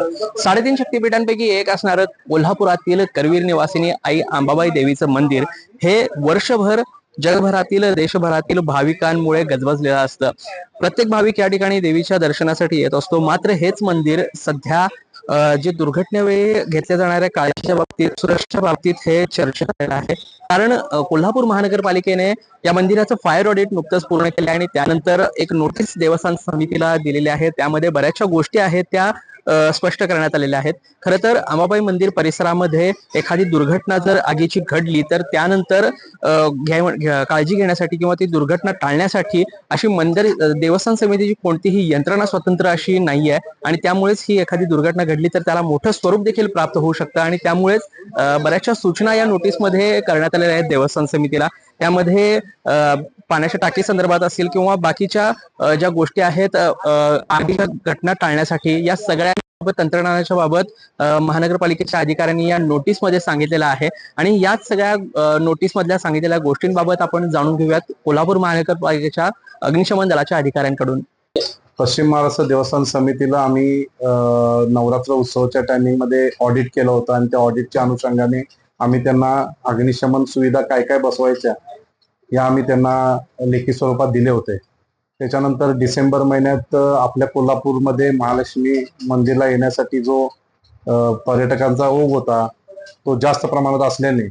साडेतीन शक्तिपीठांपैकी एक असणारं कोल्हापुरातील करवीर निवासिनी आई अंबाबाई देवीचं मंदिर. हे वर्षभर जगभरातील देशभरातील भाविकांमुळे गजबजलेलं असतं. प्रत्येक भाविक या ठिकाणी देवीच्या दर्शनासाठी येत असतो. मात्र हेच मंदिर सध्या जे दुर्घटनेवेळी घेतल्या जाणाऱ्या काळजीच्या बाबतीत सुरक्षेच्या बाबतीत हे चर्चेत आहे. कारण कोल्हापूर महानगरपालिकेने या मंदिराचं फायर ऑडिट नुकतंच पूर्ण केलं आहे आणि त्यानंतर एक नोटीस देवस्थान समितीला दिलेली आहे. त्यामध्ये बऱ्याचशा गोष्टी आहेत. त्या स्पष्ट करण्यात आलेल्या आहेत. खरं तर अंबाबाई मंदिर परिसरामध्ये एखादी दुर्घटना जर आगीची घडली तर त्यानंतर घ्या- घ्या- काळजी घेण्यासाठी किंवा ती दुर्घटना टाळण्यासाठी अशी मंदिर देवस्थान समितीची कोणतीही यंत्रणा स्वतंत्र अशी नाही आहे आणि त्यामुळेच ही एखादी दुर्घटना घडली तर त्याला मोठं स्वरूप देखील प्राप्त होऊ शकतं आणि त्यामुळेच बऱ्याचशा सूचना या नोटीसमध्ये करण्यात आलेल्या आहेत देवस्थान समितीला. त्यामध्ये पाण्याच्या टाकी संदर्भात असतील किंवा बाकीच्या ज्या गोष्टी आहेत आगीच्या घटना टाळण्यासाठी या सगळ्या तंत्रज्ञानाच्या बाबत महानगरपालिकेच्या अधिकाऱ्यांनी या नोटीसमध्ये सांगितलेलं आहे. आणि याच सगळ्या नोटीस नोटीसमधल्या सांगितलेल्या गोष्टींबाबत आपण जाणून घेऊयात कोल्हापूर महानगरपालिकेच्या अग्निशमन दलाच्या अधिकाऱ्यांकडून. पश्चिम महाराष्ट्र देवस्थान समितीला आम्ही नवरात्र उत्सवाच्या टायमिंगमध्ये ऑडिट केलं होतं आणि त्या ऑडिटच्या अनुषंगाने आम्ही त्यांना अग्निशमन सुविधा काय काय बसवायच्या या आम्ही त्यांना लेखी स्वरूपात दिले होते. त्याच्यानंतर डिसेंबर महिन्यात आपल्या कोल्हापूरमध्ये महालक्ष्मी मंदिरला येण्यासाठी जो पर्यटकांचा ओघ होता तो जास्त प्रमाणात असल्याने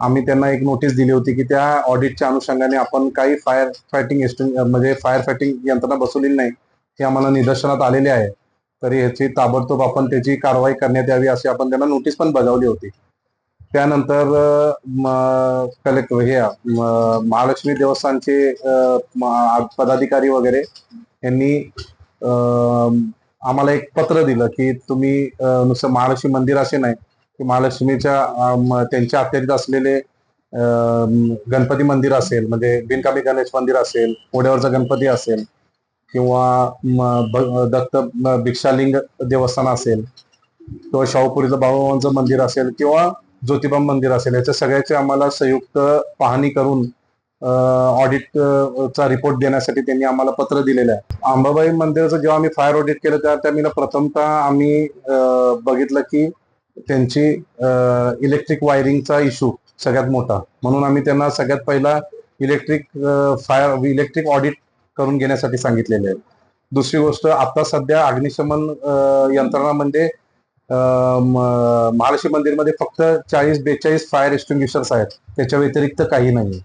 आम्ही त्यांना एक नोटीस दिली होती की त्या ऑडिटच्या अनुषंगाने आपण काही फायर फायटिंग म्हणजे फायर फायटिंग यंत्रणा बसवलेली नाही हे आम्हाला निदर्शनात आलेले आहे. तरी याची ताबडतोब आपण त्याची कारवाई करण्यात यावी अशी आपण त्यांना नोटीस पण बजावली होती. त्यानंतर कलेक्टर हे महालक्ष्मी देवस्थानचे पदाधिकारी वगैरे यांनी आम्हाला एक पत्र दिलं की तुम्ही नुसतं महालक्ष्मी मंदिर असे नाही की महालक्ष्मीच्या त्यांच्या अखत्यारीत असलेले गणपती मंदिर असेल म्हणजे बिनकामी गणेश मंदिर असेल ओढ्यावरचा गणपती असेल किंवा दत्त भिक्षालिंग देवस्थान असेल किंवा शाहूपुरीचं बाबांचं मंदिर असेल किंवा ज्योतिबा मंदिर असेल याच्या सगळ्याची आम्हाला संयुक्त पाहणी करून ऑडिट चा रिपोर्ट देण्यासाठी त्यांनी आम्हाला पत्र दिलेलं आहे. अंबाबाई मंदिराचं जेव्हा आम्ही फायर ऑडिट केलं त्या टायमिंगला प्रथमतः आम्ही बघितलं की त्यांची इलेक्ट्रिक वायरिंगचा इश्यू सगळ्यात मोठा. म्हणून आम्ही त्यांना सगळ्यात पहिला इलेक्ट्रिक फायर इलेक्ट्रिक ऑडिट करून घेण्यासाठी सांगितलेले आहे. दुसरी गोष्ट आता सध्या अग्निशमन यंत्रणामध्ये म्हणजे महालक्ष्मी मंदिरमध्ये फक्त चाळीस बेचाळीस फायर एक्सटिंग्विशर्स आहेत. त्याच्या व्यतिरिक्त काही नाही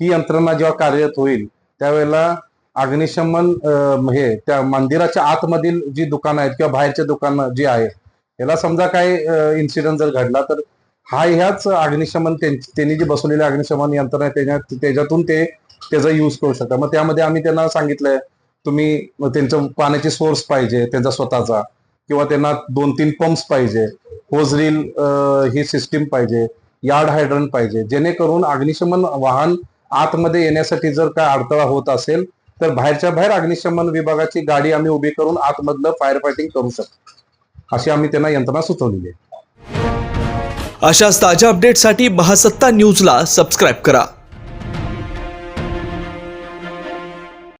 ही यंत्रणा जेव्हा कार्यरत होईल त्यावेळेला अग्निशमन हे त्या मंदिराच्या आतमधील जी दुकानं आहेत किंवा बाहेरचे दुकानं जी आहेत याला समजा काय इन्सिडेंट जर घडला तर हा ह्याच अग्निशमन त्यां- त्यांनी जी बसवलेली अग्निशमन यंत्रणा आहे त्याच्यातून ते त्याचा यूज करू शकतात. मग त्यामध्ये आम्ही त्यांना सांगितलंय तुम्ही त्यांचं पाण्याची सोर्स पाहिजे त्यांचा स्वतःचा. किंवा त्यांना दोन तीन पंप्स पाहिजे होजरील ही सिस्टीम पाहिजे यार्ड हायड्रन पाहिजे. जेणेकरून अग्निशमन वाहन आतमध्ये येण्यासाठी जर काय अडथळा होत असेल तर बाहेरच्या बाहेर अग्निशमन विभागाची गाडी आम्ही उभी करून आतमधलं फायर फायटिंग करू शकतो. अशी आम्ही त्यांना यंत्रणा सुचवलेली आहे. अशाच ताज्या अपडेटसाठी महासत्ता न्यूजला सबस्क्राईब करा.